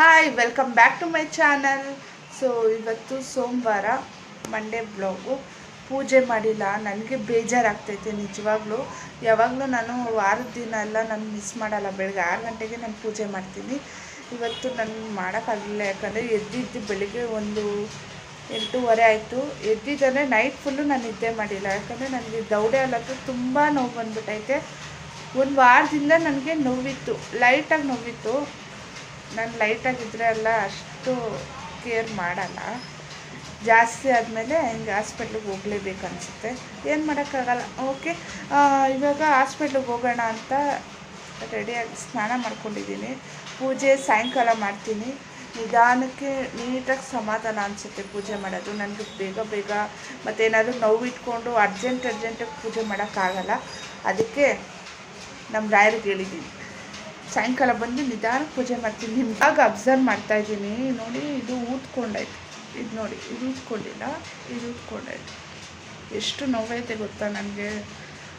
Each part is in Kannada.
Hi welcome back to my channel so ಇವತ್ತು ಸೋಮವಾರ ಮಂಡೇ ಬ್ಲಾಗು ಪೂಜೆ ಮಾಡಿಲ್ಲ. ನನಗೆ ಬೇಜಾರಾಗ್ತೈತೆ ನಿಜವಾಗ್ಲೂ. ಯಾವಾಗಲೂ ನಾನು ವಾರದ ದಿನ ಎಲ್ಲ ನಾನು ಮಿಸ್ ಮಾಡಲ್ಲ. ಬೆಳಗ್ಗೆ ಆರು ಗಂಟೆಗೆ ನಾನು ಪೂಜೆ ಮಾಡ್ತೀನಿ. ಇವತ್ತು ನಾನು ಮಾಡೋಕ್ಕಾಗಲಿಲ್ಲ. ಯಾಕಂದರೆ ಎದ್ದಿದ್ದು ಬೆಳಿಗ್ಗೆ ಒಂದು ಎಂಟೂವರೆ ಆಯಿತು. ಎದ್ದಿದ್ದಂದರೆ ನೈಟ್ ಫುಲ್ಲು ನಾನು ನಿದ್ದೆ ಮಾಡಿಲ್ಲ. ಯಾಕಂದರೆ ನನಗೆ ದೌಡೆ ಅಲ್ಲತ್ತು ತುಂಬ ನೋವು ಬಂದ್ಬಿಟ್ಟೈತೆ ಒಂದು ವಾರದಿಂದ ನನಗೆ ನೋವಿತ್ತು. ಲೈಟಾಗಿ ನೋವಿತ್ತು. ನಾನು ಲೈಟಾಗಿದ್ದರೆ ಎಲ್ಲ ಅಷ್ಟು ಕೇರ್ ಮಾಡಲ್ಲ. ಜಾಸ್ತಿ ಆದಮೇಲೆ ಹಿಂಗೆ ಹಾಸ್ಪಿಟ್ಲಿಗೆ ಹೋಗಲೇಬೇಕು ಅನಿಸುತ್ತೆ. ಏನು ಮಾಡೋಕ್ಕಾಗಲ್ಲ. ಓಕೆ ಇವಾಗ ಹಾಸ್ಪಿಟ್ಲಿಗೆ ಹೋಗೋಣ ಅಂತ ರೆಡಿಯಾಗಿ ಸ್ನಾನ ಮಾಡ್ಕೊಂಡಿದ್ದೀನಿ. ಪೂಜೆ ಸಾಯಂಕಾಲ ಮಾಡ್ತೀನಿ. ನಿಧಾನಕ್ಕೆ ನೀಟಾಗಿ ಸಮಾಧಾನ ಅನಿಸುತ್ತೆ ಪೂಜೆ ಮಾಡೋದು. ನನಗೆ ಬೇಗ ಬೇಗ ಮತ್ತೇನಾದರೂ ನೋವು ಇಟ್ಕೊಂಡು ಅರ್ಜೆಂಟ್ ಅರ್ಜೆಂಟಾಗಿ ಪೂಜೆ ಮಾಡೋಕ್ಕಾಗಲ್ಲ. ಅದಕ್ಕೆ ನಮ್ಮ ರಾಯರಿಗೆ ಹೇಳಿದ್ದೀನಿ. ಸಾಯಂಕಾಲ ಬಂದು ನಿಧಾನ ಪೂಜೆ ಮಾಡ್ತೀನಿ. ನಿಮ್ಗಾಗ ಅಬ್ಸರ್ವ್ ಮಾಡ್ತಾ ಇದ್ದೀನಿ. ನೋಡಿ, ಇದು ಊದ್ಕೊಂಡಾಯ್ತು. ಇದು ನೋಡಿ, ಇದು ಊದ್ಕೊಂಡಿಲ್ಲ, ಇದು ಊದ್ಕೊಂಡಾಯ್ತು. ಎಷ್ಟು ನೋವೈತೆ ಗೊತ್ತಾ ನನಗೆ.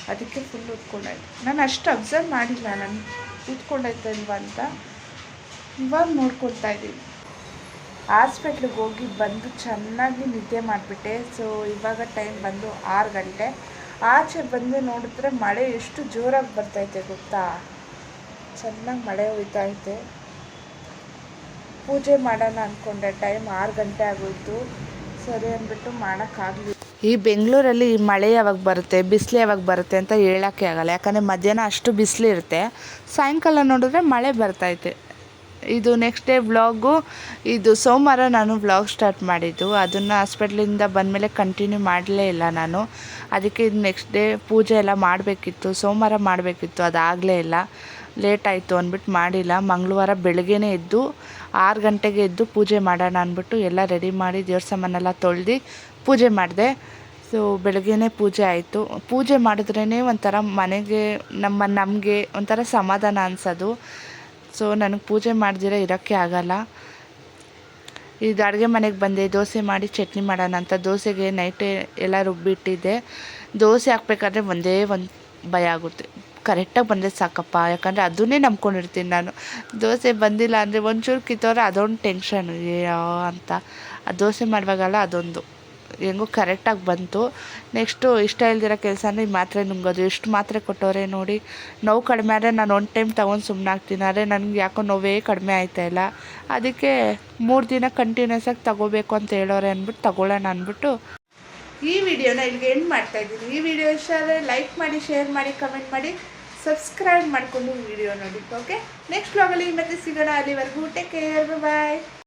ಅದಕ್ಕೆ ಫುಲ್ ಊದ್ಕೊಂಡಾಯ್ತು. ನಾನು ಅಷ್ಟು ಅಬ್ಸರ್ವ್ ಮಾಡಿಲ್ಲ. ನಾನು ಊದ್ಕೊಂಡಾಯ್ತು ಇಲ್ವಾ ಅಂತ. ಇವಾಗ ನೋಡ್ಕೊಳ್ತಾ ಇದ್ದೀನಿ. ಹಾಸ್ಪಿಟ್ಲಿಗೆ ಹೋಗಿ ಬಂದು ಚೆನ್ನಾಗಿ ನಿದ್ದೆ ಮಾಡಿಬಿಟ್ಟೆ. ಸೊ ಇವಾಗ ಟೈಮ್ ಬಂದು ಆರು ಗಂಟೆ. ಆಚೆ ಬಂದು ನೋಡಿದ್ರೆ ಮಳೆ ಎಷ್ಟು ಜೋರಾಗಿ ಬರ್ತೈತೆ ಗೊತ್ತಾ? ಚೆನ್ನಾಗಿ ಮಳೆ ಹೋಯ್ತಾ ಐತೆ ಪೂಜೆ ಮಾಡೋಣ ಅಂದ್ಕೊಂಡೆ ಟೈಮ್ ಆರು ಗಂಟೆ ಆಗೋಯ್ತು. ಸರಿ ಅಂದ್ಬಿಟ್ಟು ಮಾಡೋಕ್ಕಾಗಲಿ ಈ ಬೆಂಗಳೂರಲ್ಲಿ ಮಳೆ ಯಾವಾಗ ಬರುತ್ತೆ, ಬಿಸಿಲು ಯಾವಾಗ ಬರುತ್ತೆ ಅಂತ ಹೇಳೋಕ್ಕೆ ಆಗಲ್ಲ. ಯಾಕಂದರೆ ಮಧ್ಯಾಹ್ನ ಅಷ್ಟು ಬಿಸಿಲು ಇರುತ್ತೆ. ಸಾಯಂಕಾಲ ನೋಡಿದ್ರೆ ಮಳೆ ಬರ್ತೈತೆ ಇದು ನೆಕ್ಸ್ಟ್ ಡೇ ವ್ಲಾಗು ಇದು ಸೋಮವಾರ ನಾನು ವ್ಲಾಗ್ ಸ್ಟಾರ್ಟ್ ಮಾಡಿದ್ದು. ಅದನ್ನು ಹಾಸ್ಪಿಟ್ಲಿಂದ ಬಂದಮೇಲೆ ಕಂಟಿನ್ಯೂ ಮಾಡಲೇ ಇಲ್ಲ ನಾನು. ಅದಕ್ಕೆ ಇದು ನೆಕ್ಸ್ಟ್ ಡೇ ಪೂಜೆ ಎಲ್ಲ ಮಾಡಬೇಕಿತ್ತು. ಸೋಮವಾರ ಮಾಡಬೇಕಿತ್ತು. ಅದಾಗಲೇ ಇಲ್ಲ. ಲೇಟ್ ಆಯಿತು ಅಂದ್ಬಿಟ್ಟು ಮಾಡಿಲ್ಲ. ಮಂಗಳವಾರ ಬೆಳಗ್ಗೆನೇ ಎದ್ದು ಆರು ಗಂಟೆಗೆ ಎದ್ದು ಪೂಜೆ ಮಾಡೋಣ ಅಂದ್ಬಿಟ್ಟು ಎಲ್ಲ ರೆಡಿ ಮಾಡಿ ದೇವ್ರ ಸಾಮಾನೆಲ್ಲ ತೊಳ್ದು ಪೂಜೆ ಮಾಡಿದೆ. ಸೊ ಬೆಳಗ್ಗೆನೇ ಪೂಜೆ ಆಯಿತು. ಪೂಜೆ ಮಾಡಿದ್ರೇ ಒಂಥರ ಮನೆಗೆ, ನಮ್ಮ, ನಮಗೆ ಒಂಥರ ಸಮಾಧಾನ ಅನಿಸೋದು. ಸೊ ನನಗೆ ಪೂಜೆ ಮಾಡ್ದಿರ ಇರೋಕ್ಕೆ ಆಗಲ್ಲ. ಇದು ಅಡುಗೆ ಮನೆಗೆ ಬಂದೆ, ದೋಸೆ ಮಾಡಿ ಚಟ್ನಿ ಮಾಡೋಣ ಅಂತ. ದೋಸೆಗೆ ನೈಟೇ ಎಲ್ಲ ರುಬ್ಬಿಟ್ಟಿದ್ದೆ. ದೋಸೆ ಹಾಕ್ಬೇಕಾದ್ರೆ ಒಂದೇ ಒಂದು ಭಯ ಆಗುತ್ತೆ. ಕರೆಕ್ಟಾಗಿ ಬಂದರೆ ಸಾಕಪ್ಪ, ಯಾಕಂದರೆ ಅದನ್ನೇ ನಂಬ್ಕೊಂಡಿರ್ತೀನಿ ನಾನು. ದೋಸೆ ಬಂದಿಲ್ಲ ಅಂದರೆ ಒಂಚೂರು ಕಿತ್ತೋರೆ ಅದೊಂದು ಟೆನ್ಷನ್ ಅಯ್ಯೋ ಅಂತ. ಆ ದೋಸೆ ಮಾಡುವಾಗಲ್ಲ ಅದೊಂದು. ಹೆಂಗೋ ಕರೆಕ್ಟಾಗಿ ಬಂತು. ನೆಕ್ಸ್ಟು ಇಷ್ಟ ಇಲ್ದಿರೋ ಕೆಲಸ ಅಂದರೆ ಈ ಮಾತ್ರೆ ನುಂಗೋದು. ಎಷ್ಟು ಮಾತ್ರೆ ಕೊಟ್ಟವ್ರೆ ನೋಡಿ, ನೋವು ಕಡಿಮೆ ಆದರೆ ನಾನು ಒಂದು ಟೈಮ್ ತೊಗೊಂಡು ಸುಮ್ಮನೆ ಆಗ್ತೀನಿ. ಆದರೆ ನನಗೆ ಯಾಕೋ ನೋವೇ ಕಡಿಮೆ ಇಲ್ಲ. ಅದಕ್ಕೆ ಮೂರು ದಿನ ಕಂಟಿನ್ಯೂಸ್ ಆಗಿ ತಗೋಬೇಕು ಅಂತ ಹೇಳೋರೆ ಅಂದ್ಬಿಟ್ಟು, ತಗೊಳ್ಳೋಣ ಅಂದ್ಬಿಟ್ಟು ಈ ವಿಡಿಯೋನ ಇಲ್ಲಿಗೆ ಎಂಡ್ ಮಾಡ್ತಾ ಇದ್ದೀನಿ. ಈ ವಿಡಿಯೋ ಇಷ್ಟ ಆದರೆ ಲೈಕ್ ಮಾಡಿ ಶೇರ್ ಮಾಡಿ ಕಮೆಂಟ್ ಮಾಡಿ ಸಬ್ಸ್ಕ್ರೈಬ್ ಮಾಡಿಕೊಂಡು ವಿಡಿಯೋ ನೋಡಿ ಓಕೆ ನೆಕ್ಸ್ಟ್ ವ್ಲಾಗಲ್ಲಿ ಮತ್ತೆ ಸಿಗೋಣ. ಅಲ್ಲಿವರೆಗೂ ಟೇಕ್ ಕೇರ್ ಬಾಯ್